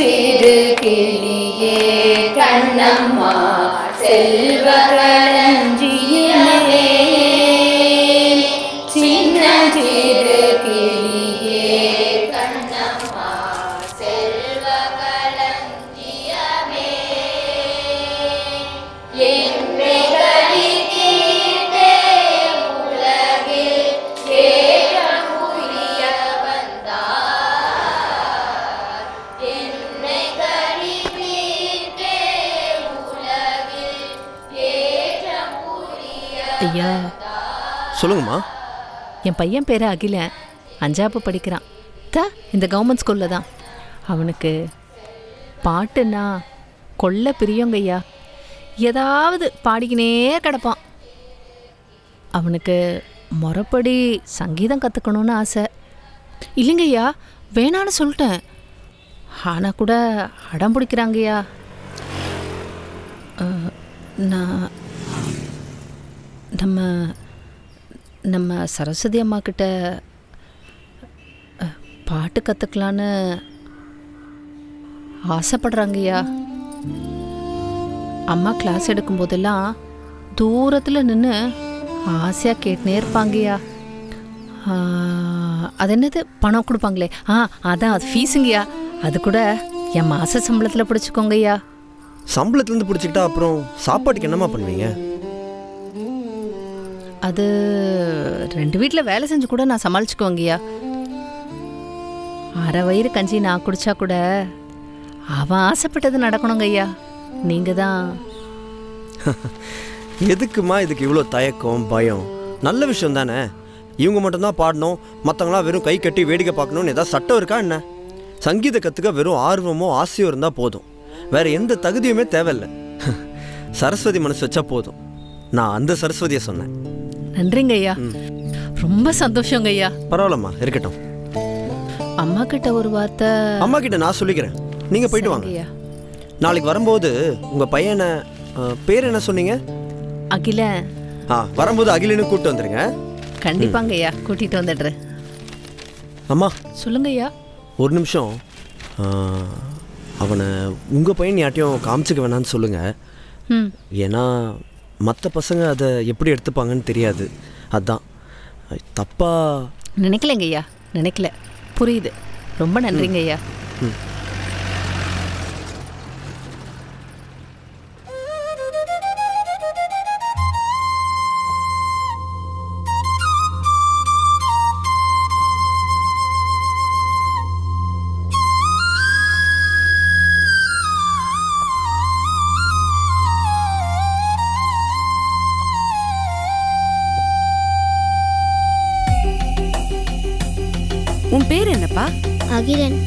சின்னஞ்சிறு கிளியே கண்ணம்மா செல்ல ஐயா. சொல்லுங்கம்மா. என் பையன் பேர் அகிலன் அஞ்சாப்பு படிக்கிறான். த இந்த கவர்மெண்ட் ஸ்கூலில் தான். அவனுக்கு பாட்டுன்னா கொல்ல பிரியங்கய்யா ஏதாவது பாடிக்கினே கிடப்பான். அவனுக்கு முறைப்படி சங்கீதம் கற்றுக்கணும்னு ஆசை. இல்லைங்கய்யா வேணான்னு சொல்லிட்டேன். ஆனால் கூட அடம் பிடிக்கிறாங்கய்யா நான் நம்ம நம்ம சரஸ்வதி அம்மா கிட்ட பாட்டு கற்றுக்கலான்னு ஆசைப்படுறாங்கய்யா. அம்மா கிளாஸ் எடுக்கும் போதெல்லாம் தூரத்தில் நின்று ஆசையாக கேட்டுனே இருப்பாங்கய்யா. அது என்னது? பணம் கொடுப்பாங்களே. ஆ அதான் அது ஃபீஸுங்கய்யா. அது கூட என் மாத சம்பளத்தில் பிடிச்சிக்கோங்கய்யா. சம்பளத்துலேருந்து பிடிச்சிக்கிட்டா அப்புறம் சாப்பாட்டுக்கு என்னம்மா பண்ணுவீங்க? அது ரெண்டு வீட்டில் வேலை செஞ்சு கூட நான் சமாளிச்சுக்குவேங்கய்யா. அரை வயிறு கஞ்சி நான் குடிச்சா கூட அவன் ஆசைப்பட்டது நடக்கணுங்க ஐயா நீங்கள் தான் எதுக்குமா இதுக்கு இவ்வளோ தயக்கம் பயம்? நல்ல விஷயம் தானே? இவங்க மட்டும்தான் பாடணும் மற்றவங்களாம் வெறும் கை கட்டி வேடிக்கை பார்க்கணும்னு ஏதாவது சட்டம் இருக்கா என்ன? சங்கீத கற்றுக்க வெறும் ஆர்வமோ ஆசையோ இருந்தால் போதும். வேறு எந்த தகுதியுமே தேவையில்ல. சரஸ்வதி மனசு வச்சா போதும். நான் அந்த சரஸ்வதியை சொன்னேன். நன்றிங்க ஐயா ரொம்ப சந்தோஷங்க ஐயா பரவாயில்லம்மா இருக்கட்டும். அம்மா கிட்ட ஒரு வார்த்தை. அம்மா கிட்ட நான் சொல்லிக்கிறேன். நீங்கள் போயிட்டு வாங்க. ஐயா நாளைக்கு வரும்போது உங்கள் பையனை அஹ், பேர் என்ன சொன்னீங்க? அகில ஆ வரும்போது அகிலன்னு கூப்பிட்டு வந்துடுங்க கண்டிப்பாங்க ஐயா கூட்டிட்டு வந்துடுறேன். அம்மா. சொல்லுங்க ஐயா ஒரு நிமிஷம். ஆ, அவனை உங்கள் பையன் யார்ட்டையும் காமிச்சிக்க வேணாம்னு சொல்லுங்கள் ம். ஏன்னா மற்ற பசங்க அதை எப்படி எடுத்துப்பாங்கன்னு தெரியாது. அதான். தப்பா நினைக்கலைங்க ஐயா நினைக்கல. புரியுது. ரொம்ப நன்றிங்க ஐயா உன் பேர் என்னப்பா? அகிலன்.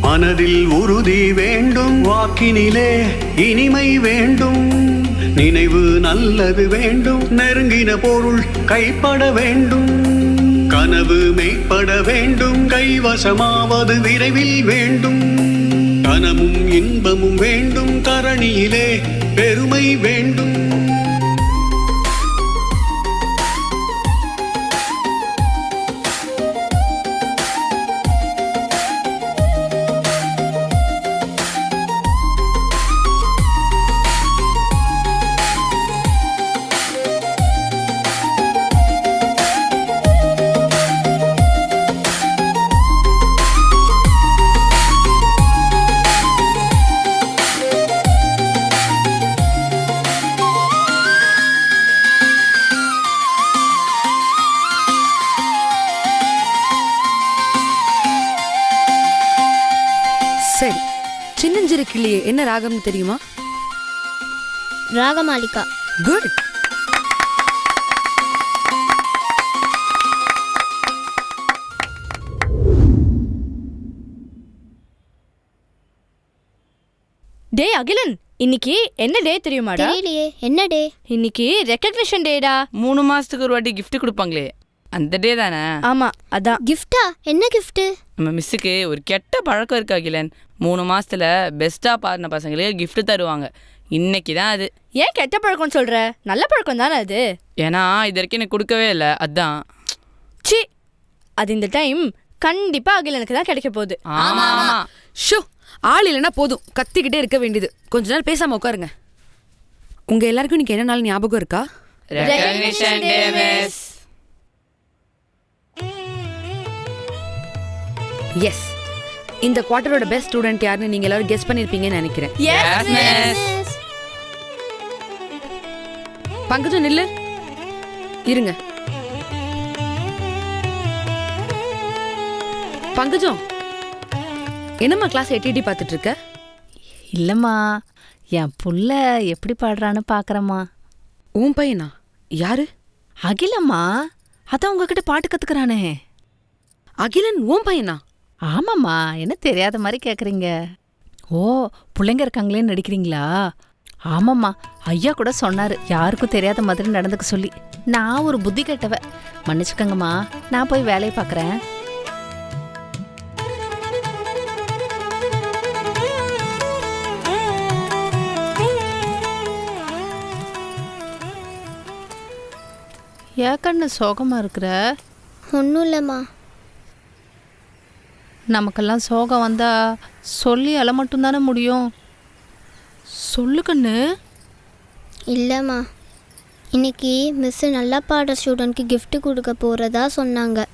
மனதில் உறுதி வேண்டும் வாக்கினிலே இனிமை வேண்டும். நினைவு நல்லது வேண்டும் நெருங்கின பொருள் கைப்பட வேண்டும். கனவு மெய்ப்பட வேண்டும் கைவசமாவது விரைவில் வேண்டும். கனமும் இன்பமும் வேண்டும் தரணியிலே பெருமை வேண்டும். ராகம்னு தெரியுமா? ராகமாலிகா. குட் டேய் அகிலன் இன்னைக்கு என்ன டே தெரியுமாடா? தெரியலையே என்ன டே? இன்னைக்கு ரெக்கக்னிஷன் டேடா மூணு மாசத்துக்கு ஒரு வாட்டி gift கொடுப்பாங்களே. அந்த டே தானே? ஆமா அதான். கிஃப்டா என்ன கிஃப்ட் நம்ம மிஸ்ஸுக்கு ஒரு கெட்ட பழக்கம் இருக்கு அகிலன். மூணு மாசத்துல பெஸ்டா பாடின பசங்களுக்கு gift தருவாங்க. இன்னைக்கு தான் அது. ஏன் கெட்ட பழக்கம்னு சொல்ற? நல்ல பழக்கம் தானே அது? ஏன்னா இது வரைக்கும் எனக்கு கொடுக்கவே இல்லை. அதான். சி அது இந்த டைம் கண்டிப்பா அகிலனுக்கு தான் கிடைக்க போகுது. ஆமா ஆமா. ஷோ! ஆள் இல்லைன்னா போதும். கத்திக்கிட்டே இருக்க வேண்டியது. கொஞ்ச நேரம் பேசாம உட்காருங்க. உங்க எல்லாருக்கும் இன்னைக்கு என்ன நாள் ஞாபகம் இருக்கா? ரெகக்னிஷன் டே மிஸ் எஸ் இந்த குவார்ட்டரோட பெஸ்ட் ஸ்டூடெண்ட் யாருன்னு நீங்க எல்லாரும் கெஸ் பண்ணிருப்பீங்கன்னு நினைக்கிறேன். பங்கஜம் நில்லு. இருங்க. பங்கஜம் என்னம்மா கிளாஸ் எட்டி எட்டி பார்த்துட்டு இருக்க இல்லைம்மா என் புள்ள எப்படி பாடுறான்னு பார்க்குறேம்மா உன் பையனா? யாரு? அகிலம்மா அதான் உங்ககிட்ட பாட்டு கற்றுக்குறானே அகிலன் உன் பையனா? ஆமாம்மா. என்ன தெரியாத மாதிரி கேட்குறீங்க ஓ பிள்ளைங்க இருக்காங்களேன்னு நடிக்கிறீங்களா? ஆமாம்மா. ஐயா கூட சொன்னார். யாருக்கும் தெரியாத மாதிரி நடந்துக்க சொல்லி. நான் ஒரு புத்தி கெட்டவ. மன்னிச்சுக்கோங்கம்மா. நான் போய் வேலையை பார்க்குறேன் ஏன் சோகமாக இருக்கிற? ஒன்றும் இல்லைம்மா. நமக்கெல்லாம் சோகம் வந்தா சொல்லி அழ மட்டும்தானே முடியும்? சொல்லு கண்ணு இல்லைம்மா. இன்னைக்கு மிஸ்ஸு நல்லா பாடுற ஸ்டூடெண்ட்க்கு gift கொடுக்க போகிறதா சொன்னாங்க.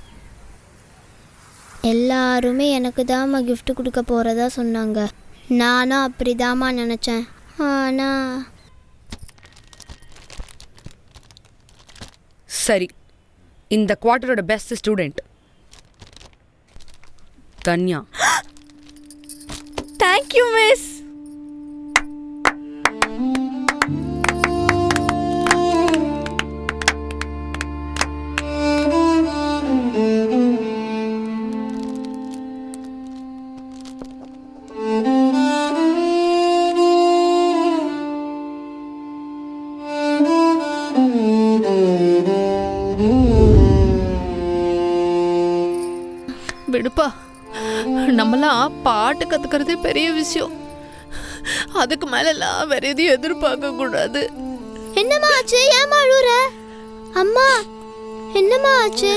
எல்லாருமே எனக்கு தாம்மா gift கொடுக்க போகிறதா சொன்னாங்க. நானும் அப்படி தாம்மா நினச்சேன். ஆனால் சரி இந்த குவார்ட்டரோட best student Dhanya. Thank you miss நம்மலாம் பாட்டு கத்துக்கிறதே பெரிய விஷயம். அதுக்கு மேலெல்லாம் வேற எதையும் எதிர்பார்க்க கூடாது. என்னம்மா ஆச்சு? ஏம்மா அழுவுற? அம்மா என்னம்மா ஆச்சு?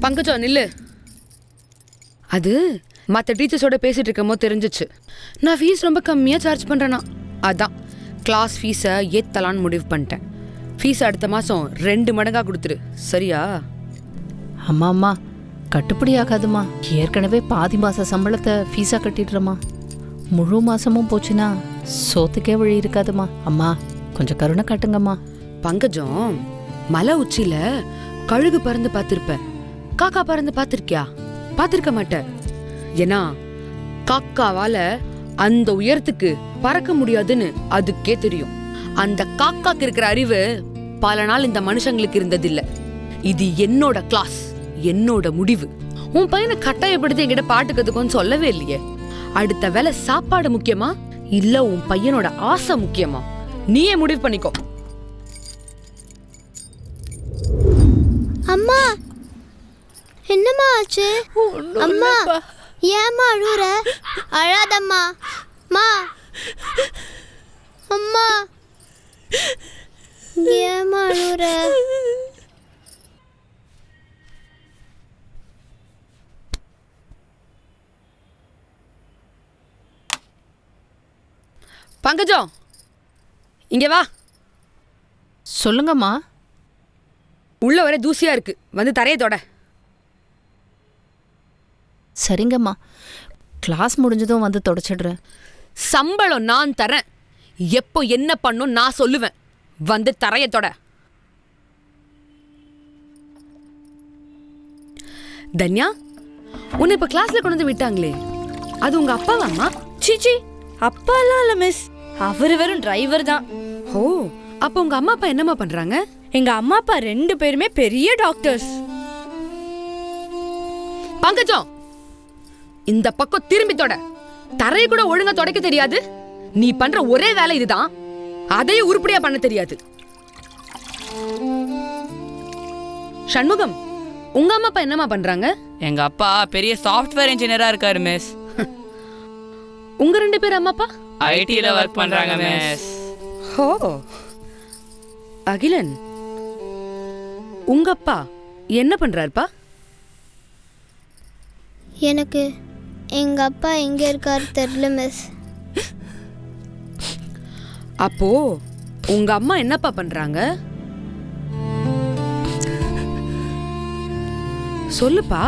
பங்கஜம் நில்லு. அது மற்ற டீச்சர்ஸோட பேசிட்டு இருக்கமோ தெரிஞ்சிச்சு. நான் ஃபீஸ் ரொம்ப கம்மியாக சார்ஜ் பண்ணுறேனா அதான். கிளாஸ் ஃபீஸை ஏத்தலான்னு முடிவு பண்ணிட்டேன். ஃபீஸ் அடுத்த மாதம் ரெண்டு மடங்கா கொடுத்துரு. சரியா? அம்மா அம்மா. கட்டுப்படி ஆகாதுமா ஏற்கனவே பாதி மாச சம்பளத்தை ஃபீஸா கட்டிடுறேம்மா. முழு மாசமும் போச்சுன்னா சோத்துக்கே வழி இருக்காதுமா. அம்மா கொஞ்சம் கருணை காட்டுங்கம்மா. பங்கஜம் மலை உச்சியில கழுகு பறந்து பார்த்திருப்ப. காக்கா பறந்து பார்த்திருக்கியா? பார்த்திருக்க மாட்ட. ஏன்னா காக்காவால அந்த உயரத்துக்கு பறக்க முடியாதுன்னு அதுக்கே தெரியும். அந்த காக்காக்கு இருக்கிற அறிவு பல நாள் இந்த மனுஷங்களுக்கு இருந்ததில்லை. இது என்னோட கிளாஸ் என்னோட முடிவு. உன் பையனை கட்டாயப்படுத்தி என்கிட்ட பாட்டு கத்துக்கோன்னு சொல்லவே இல்லையே. அடுத்த வேலை சாப்பாடு முக்கியமா? இல்ல உன் பையனோட ஆசை முக்கியமா? நீயே முடிவு பண்ணிக்கோ. அம்மா! என்னம்மா ஆச்சு? அம்மா! ஏம்மா அழுவுற? அழாதம்மா. மா! அம்மா! ஏம்மா அழுவுற? பங்கஜம் இங்க வா. சொல்லுங்கம்மா. உள்ள ஒரே தூசியா இருக்கு. வந்து தரையை தொட. சரிங்கம்மா. கிளாஸ் முடிஞ்சதும் வந்து தொடச்சிடுறேன். சம்பளம் நான் தரேன். எப்போ என்ன பண்ணும் நான் சொல்லுவேன். வந்து தரையை தொட. தன்யா உன்னை இப்ப கிளாஸ்ல கொண்டு வந்து விட்டாங்களே. அது உங்க அப்பாவாம்மா? சீச்சி அப்பாலாம் இல்ல மிஸ் அவர் வெறும் டிரைவர் தான். ஓ அப்ப உங்க அம்மா அப்பா என்னம்மா பண்றாங்க? எங்க அம்மா அப்பா ரெண்டு பேருமே பெரிய டாக்டர்ஸ் பங்கஜம் இந்த பக்கம் திரும்பி தொட. தரையை கூட ஒழுங்கா தொடக்க தெரியாது. நீ பண்ற ஒரே வேலை இதுதான். அதையும் உருப்படியா பண்ண தெரியாது. சண்முகம் உங்க அம்மா அப்பா என்னம்மா பண்றாங்க? எங்க அப்பா பெரிய சாஃப்ட்வேர் இன்ஜினியரா இருக்காரு மிஸ் உங்க ரெண்டு பேர் அம்மா அப்பா? ஐடில ஒர்க் பண்றாங்க மிஸ் ஹோ. அகிலன் உங்க அப்பா என்ன பண்றாருப்பா? எனக்கு எங்கள் அப்பா எங்கே இருக்காரு தெரில மிஸ் அப்போ உங்க அம்மா என்னப்பா பண்றாங்க? சொல்லுப்பா.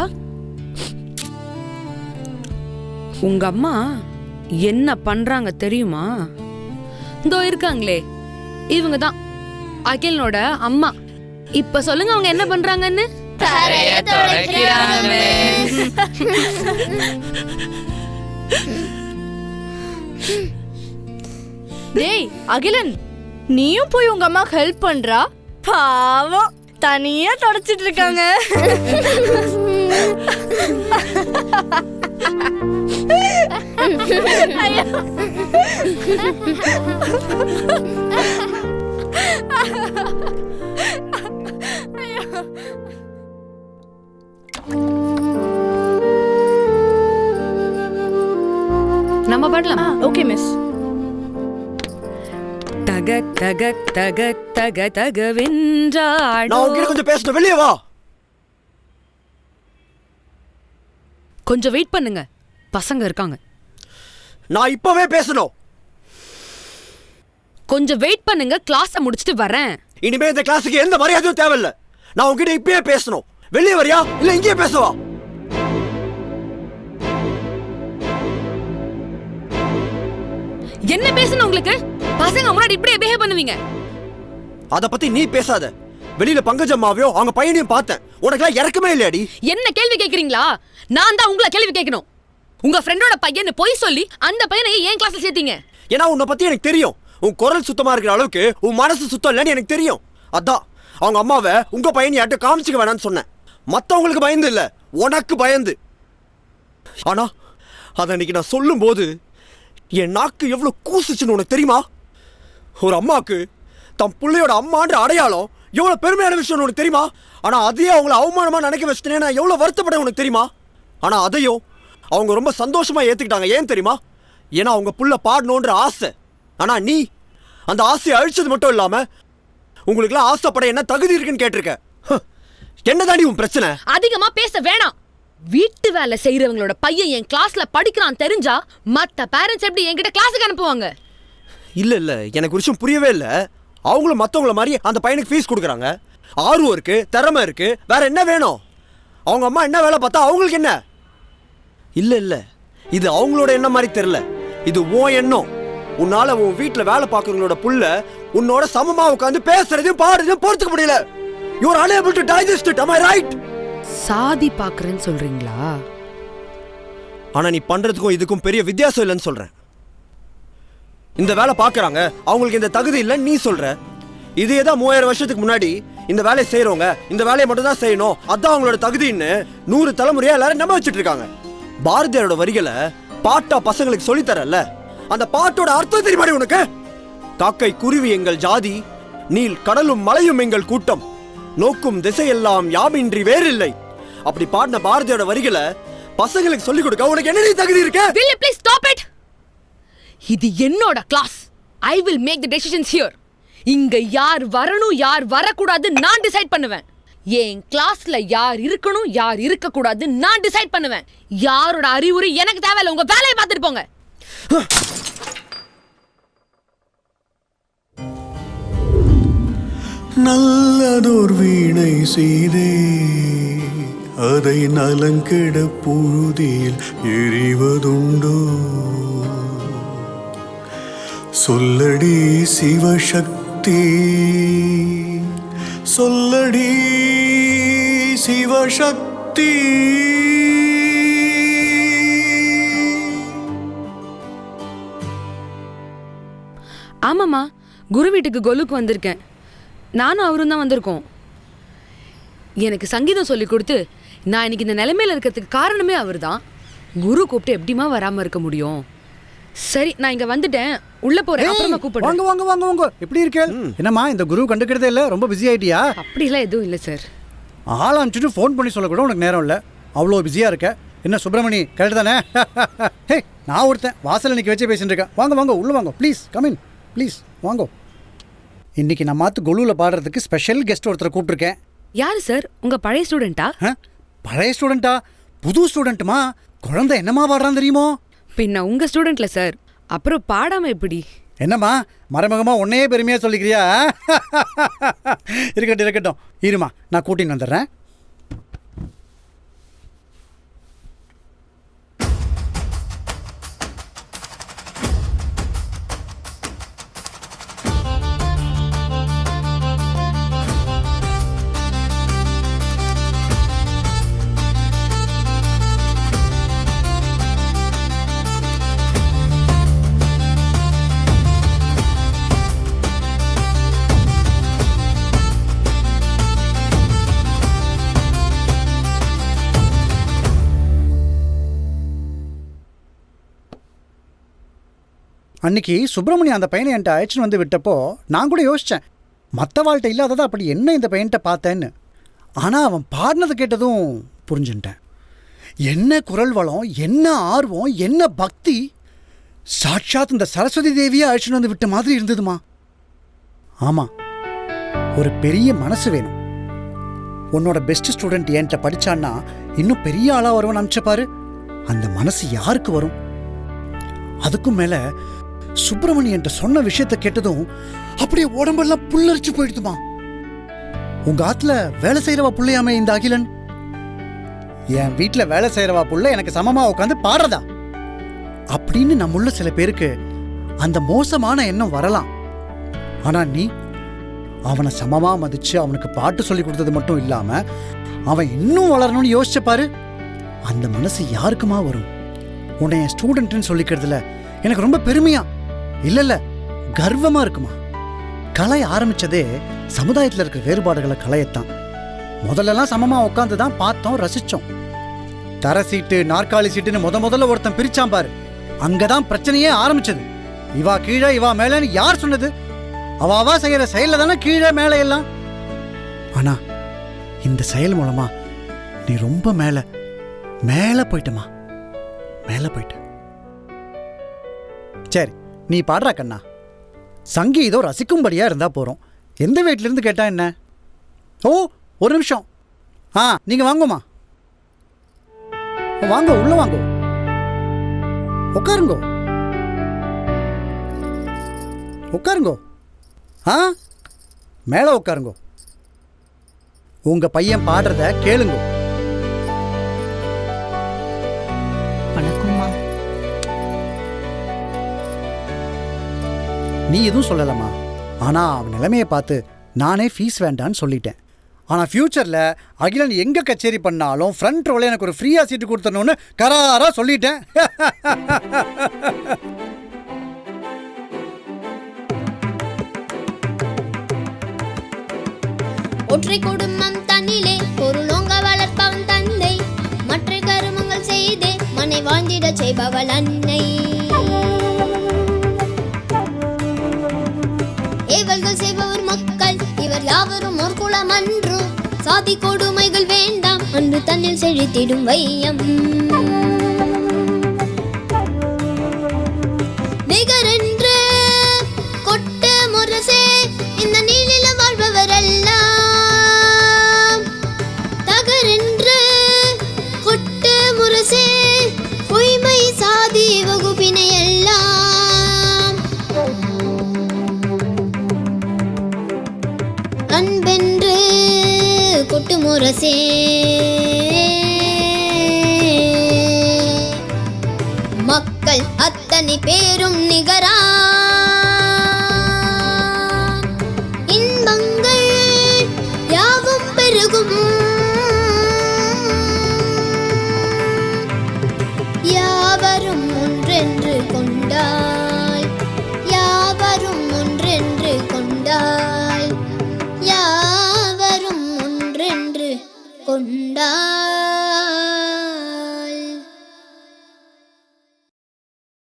உங்க அம்மா என்ன பண்றாங்க தெரியுமா? இதோ இருக்காங்களே. இவங்க தான் அகிலனோட அம்மா. இப்ப சொல்லுங்க அவங்க என்ன பண்றாங்கன்னு. டேய் அகிலன் நீயும் போய் உங்க அம்மாக்கு ஹெல்ப் பண்றா? பாவம் தனியா தொடச்சிட்டு இருக்காங்க. நம்ம பண்ணலாம் ஓகே மிஸ் தக தக தக தக நான் தகவென்றாடோ உங்ககிட்ட கொஞ்சம் பேசணும். வெளியே வா. கொஞ்சம் வெயிட் பண்ணுங்க. பசங்க இருக்காங்க. நான் இப்பவே பேசணும். கொஞ்சம் வெயிட் பண்ணுங்க கிளாஸ முடிச்சிட்டு வரேன். இனிமே இந்த கிளாஸுக்கு எந்த மரியாதையும் தேவையில்ல. நான் உங்ககிட்ட இப்பயே பேசணும். வெளியே வரியா? இல்ல இங்கேயே பேசவா? என்ன பேசணும் உங்களுக்கு? பசங்க முன்னாடி இப்படியே பிஹேவ் பண்ணுவீங்க. அத பத்தி நீ பேசாத. வெளியில பங்கஜம்மாவையும் அவங்க பையனையும் பார்த்தேன். உனக்குலாம் இறக்கமே இல்லையாடி? என்ன கேள்வி கேக்குறீங்களா? நான் தான் உங்களை கேள்வி கேட்கணும் உங்க ஃப்ரெண்டோட பையன் பொய் சொல்லி அந்த பையனை ஏன் கிளாஸ்ல சேர்த்தீங்க? ஏன்னா உன்னை பத்தி எனக்கு தெரியும். உன் குரல் சுத்தமா இருக்கிற அளவுக்கு உன் மனசு சுத்தம் இல்லைன்னு எனக்கு தெரியும். அதான் அவங்க அம்மாவை உங்க பையன் யார்ட்ட காமிச்சிக்க வேணாம்னு சொன்னேன். மத்தவங்களுக்கு பயந்து இல்ல உனக்கு பயந்து. ஆனா அதை அன்னைக்கு நான் சொல்லும்போது என் நாக்கு எவ்வளவு கூசுச்சுன்னு உனக்கு தெரியுமா? ஒரு அம்மாவுக்கு தன் பிள்ளையோட அம்மான்ற அடையாளம் எவ்வளவு பெருமையான விஷயம் உனக்கு தெரியுமா? ஆனா அதையே அவங்கள அவமானமா நினைக்க வச்சுட்டேனே நான் எவ்வளவு வருத்தப்பட உனக்கு தெரியுமா? ஆனா அதையும் அவங்க ரொம்ப சந்தோஷமா ஏத்துக்கிட்டாங்க. ஏன் தெரியுமா? ஏன்னா அவங்க புள்ள பாடணுன்ற ஆசை. ஆனா நீ அந்த ஆசையை அழிச்சது மட்டும் இல்லாம உங்களுக்குலாம் ஆசைப்பட என்ன தகுதி இருக்குன்னு கேட்டிருக்க. என்னதாண்டி உன் பிரச்சனை? அதிகமா பேச வேணாம். வீட்டு வேலை செய்யறவங்களோட பையன் என் கிளாஸ்ல படிக்கிறான் தெரிஞ்சா மத்த பேரண்ட்ஸ் எப்படி என்கிட்ட கிளாஸுக்கு அனுப்புவாங்க? இல்ல இல்ல. எனக்கு விஷயம் புரியவே இல்ல. அவங்களும் மத்தவங்கள மாதிரி அந்த பையனுக்கு ஃபீஸ் கொடுக்குறாங்க. ஆர்வம் இருக்கு திறமை இருக்கு. வேற என்ன வேணும்? அவங்க அம்மா என்ன வேலை பார்த்தா அவங்களுக்கு என்ன? இல்ல இல்ல. இது அவங்களோட எண்ணம் மாதிரி தெரியல. இது உன் எண்ணம். உன்னால உன் வீட்ல வேலை பார்க்கறவங்களோட புள்ள உன்னோட சமமா உட்காந்து பேசுறதையும் பாடுறதையும் பொறுத்துக்க முடியல. You are unable to digest it am i right? சாதி பாக்குறேன்னு சொல்றீங்களா? ஆனா நீ பண்றதுக்கும் இதுக்கும் பெரிய வித்தியாசம் இல்லைன்னு சொல்றேன். இந்த வேலை பார்க்கறாங்க அவங்களுக்கு இந்த தகுதி இல்லைன்னு நீ சொல்ற. இதே தான் மூவாயிரம் வருஷத்துக்கு முன்னாடி இந்த வேலையை செய்றவங்க இந்த வேலையை மட்டும் தான் செய்யணும் அதான் அவங்களோட தகுதின்னு நூறு தலைமுறையா எல்லாரும் நம்ப வச்சுட்டு இருக்காங்க. பாரதியாரோட வரிகளை பாட்டா பசங்களுக்கு சொல்லித்தரல. அந்த பாட்டோட அர்த்தம் தெரியுமாடி உனக்கு? காக்கை குருவி எங்கள் ஜாதி நீல் கடலும் மலையும் எங்கள் கூட்டம். நோக்கும் திசையெல்லாம் யாமின்றி வேறில்லை. அப்படி பாடின பாரதியோட வரிகளை பசங்களுக்கு சொல்லிக் கொடுக்க உனக்கு என்னடி தகுதி இருக்கு? Will you please stop it? இது என்னோட class I will make the decisions here இங்க யார் வரணும் யார் வரக்கூடாது நான் டிசைட் பண்ணுவேன். என் கிளாஸ்ல யார் இருக்கணும் யார் இருக்க கூடாது நான் டிசைட் பண்ணுவேன். யாரோட அறிவுரை எனக்கு தேவையில்ல உங்க வேலையை பார்த்துட்டு போங்க. நல்லதோர் வீணை செய்தே அதை நலங்கெட புழுதியில் எறிவதுண்டோ? சொல்லடி சிவசக்தி சொல்லடி சிவசக்தி. ஆமாம்மா குரு வீட்டுக்கு கொலுக்கு வந்திருக்கேன். நானும் அவரும் தான் வந்திருக்கோம். எனக்கு சங்கீதம் சொல்லி கொடுத்து நான் இன்னைக்கு இந்த நிலைமையில இருக்கிறதுக்கு காரணமே அவர் தான் குரு கூப்பிட்டு எப்படிமா வராம இருக்க முடியும்? சரி நான் இங்க வந்துட்டேன். உள்ள போறேன் அப்புறமா வாங்க கூப்பிடுறேன். வாங்க வாங்க வாங்க எப்படி இருக்கேன் என்னம்மா இந்த குரு கண்டுக்கிறதே இல்லை? ரொம்ப பிஸி ஆயிட்டியா? அப்படிலாம் எதுவும் இல்லை சார் ஆள் அனுப்பிச்சிட்டு ஃபோன் பண்ணி சொல்ல கூட உனக்கு நேரம் இல்லை. அவ்வளோ பிஸியாக இருக்க. என்ன சுப்பிரமணி கரெக்ட் தானே? ஹே நான் ஒருத்தன். வாசல்ல நிற்க வச்சே பேசிட்டு இருக்கேன். வாங்க வாங்க உள்ள வாங்க. ப்ளீஸ் கமின் ப்ளீஸ் வாங்க. இன்னைக்கு நம்ம மாத்து கொலுவில் பாடுறதுக்கு ஸ்பெஷல் கெஸ்ட் ஒருத்தரை கூப்பிட்டுருக்கேன். யாரு சார்? உங்க பழைய ஸ்டூடெண்டா? பழைய ஸ்டூடெண்ட்டா புது ஸ்டூடெண்ட்டுமா குழந்தை என்னம்மா பாடுறான் தெரியுமோ? பின்ன உங்க ஸ்டூடெண்ட்ல சார். அப்புறம் பாடாம எப்படி? என்னம்மா மறைமுகமாக உன்னையே பெருமையாக சொல்லிக்கிறியா? இருக்கட்டும் இருக்கட்டும். இருமா நான் கூட்டின்னு வந்துடுறேன். அன்னைக்கு சுப்பிரமணியம் அந்த பையனை என்கிட்ட அழைச்சின்னு வந்து விட்டப்போ நான் கூட யோசித்தேன் மற்ற வாழ்க்கை இல்லாததா அப்படி என்ன இந்த பையன்கிட்ட பார்த்தேன்னு. ஆனால் அவன் பாடினது கேட்டதும் புரிஞ்சுட்டேன் என்ன குரல் வளம் என்ன ஆர்வம் என்ன பக்தி. சாட்சாத் இந்த சரஸ்வதி தேவியை அழைச்சின்னு வந்து விட்ட மாதிரி இருந்ததுமா. ஆமாம் ஒரு பெரிய மனசு வேணும். உன்னோட பெஸ்ட் ஸ்டூடெண்ட் என்கிட்ட படிச்சான்னா இன்னும் பெரிய ஆளாக வருவன் அனுப்பிச்சப்பாரு அந்த மனசு யாருக்கு வரும்? அதுக்கும் மேலே சுப்பிரமணியன்ட்ட சொன்ன விஷயத்த கேட்டதும் அப்படியே உடம்பெல்லாம் புல்லரிச்சு போயிடுதுமா. உங்க ஆத்துல வேலை செய்யறவா புள்ளையாமே இந்த அகிலன்? என் வீட்டில் வேலை செய்யறவா புள்ள எனக்கு சமமா உட்காந்து பாடுறதா? அப்படின்னு நம்முள்ள சில பேருக்கு அந்த மோசமான எண்ணம் வரலாம். ஆனா நீ அவனை சமமா மதிச்சு அவனுக்கு பாட்டு சொல்லி கொடுத்தது மட்டும் இல்லாம அவன் இன்னும் வளரணும்னு யோசிச்ச பாரு. அந்த மனசு யாருக்குமா வரும்? உன்னை என் ஸ்டூடெண்ட்டுன்னு சொல்லிக்கிறதுல எனக்கு ரொம்ப பெருமையா? இல்ல இல்ல கர்வமா இருக்குமா? கலை ஆரம்பிச்சதே சமுதாயத்துல இருக்க வேறுபாடுகளை கலையத்தான். முதல்லலாம் சமமா உட்காந்து தான் பார்த்தோம் ரசிச்சோம். தர சீட்டு நாற்காலி சீட்டுன்னு முத முதல்ல ஒருத்தன் பிரிச்சான் பாரு. அங்கதான் பிரச்சனையே ஆரம்பிச்சது. இவா கீழே இவா மேலன்னு யார் சொன்னது? அவாவா செய்யற செயல்ல தானே கீழே மேலே எல்லாம். ஆனா இந்த செயல் மூலமா நீ ரொம்ப மேல மேல போயிட்டமா? மேல போயிட்ட. சரி. நீ பாடுறா கண்ணா. சங்கீதம் ரசிக்கும்படியாக இருந்தால் போகிறோம் எந்த வீட்டிலேருந்து கேட்டால் என்ன? ஓ ஒரு நிமிஷம். ஆ நீங்கள் வாங்கம்மா. வாங்க உள்ள வாங்க. உட்காருங்கோ. உட்காருங்கோ. ஆ மேலே உட்காருங்கோ. உங்கள் பையன் பாடுறத கேளுங்கோ. நீ எதுவும் சொல்லலம்மா. ஆனா அவன் நிலைமையை பார்த்து நானே ஃபீஸ் வேண்டான்னு சொல்லிட்டேன். ஆனால் ஃப்யூச்சரில் அகிலன் எங்க கச்சேரி பண்ணாலும் ஃப்ரண்ட் ரோல எனக்கு ஒரு ஃப்ரீயா சீட்டு கொடுத்தணும்னு கராரா சொல்லிட்டேன். ஒற்றை குடும்பம் தன்னிலே பொருளோங்க வளர்ப்பவன் தந்தை. மற்ற கருமங்கள் செய்தே மனை வாழ்ந்திட செய்பவள் அன்னை. யாவரும் ஒரு குளம் அன்று சாதி கொடுமைகள் வேண்டாம். அன்று தன்னில் செழித்திடும் வையம். முரசே